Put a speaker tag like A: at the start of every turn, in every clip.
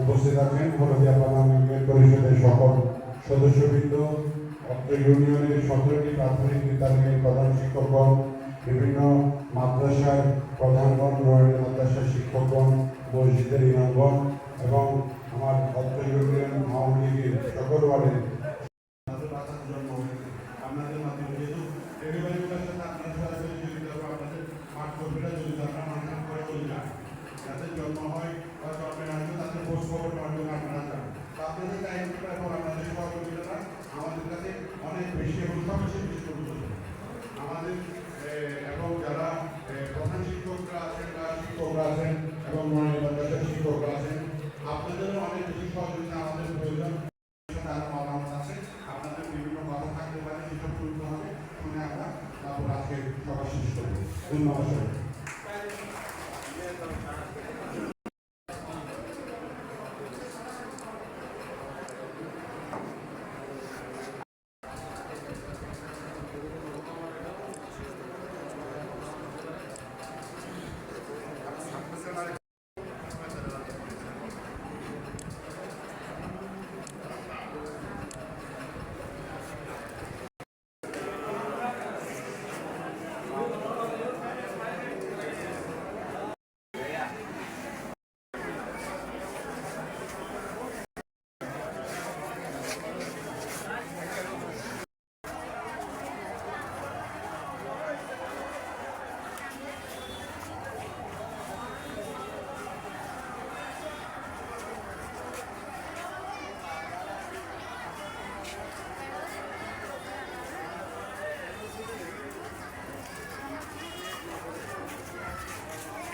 A: উপস্থিত আছেন হলদিয়া পার্লামেন্টের পরিষদের সকল সদস্যবৃন্দ, অত্র ইউনিয়নের সতেরোটি প্রাথমিক বিদ্যালয়ের প্রধান শিক্ষকগণ, বিভিন্ন মাদ্রাসার প্রধানগণ, রয়েল মাদ্রাসার শিক্ষকগণ, মসজিদের ইমামগণ এবং আমার অত্র ইউনিয়ন আওয়ামী লীগের সকল ওয়ার্ডের আপনাদের দায়িত্বটা এখন আপনাদের সহযোগিতাটা আমাদের কাছে অনেক বেশি এবং সবচেয়ে বেশি গুরুত্বপূর্ণ আমাদের এবং যারা প্রধান শিক্ষকরা আছেন বা শিক্ষকরা আছেন এবং মাদ্রাসার শিক্ষকরা আছেন, আপনাদেরও অনেক বেশি সহযোগিতা আমাদের প্রয়োজন। সাথে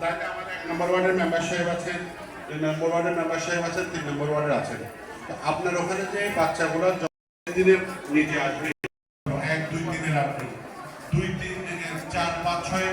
A: তাহলে আমাদের এক নম্বর ওয়ার্ডের মেম্বার সাহেব আছেন, দুই নম্বর ওয়ার্ডের মেম্বার সাহেব আছেন, তিন নম্বর ওয়ার্ডের আছেন। তো আপনার ওখানে যে বাচ্চাগুলো দিনে নিজে আসবে, এক দুই দিনের আপনি, দুই তিন দিনের, চার পাঁচ ছয়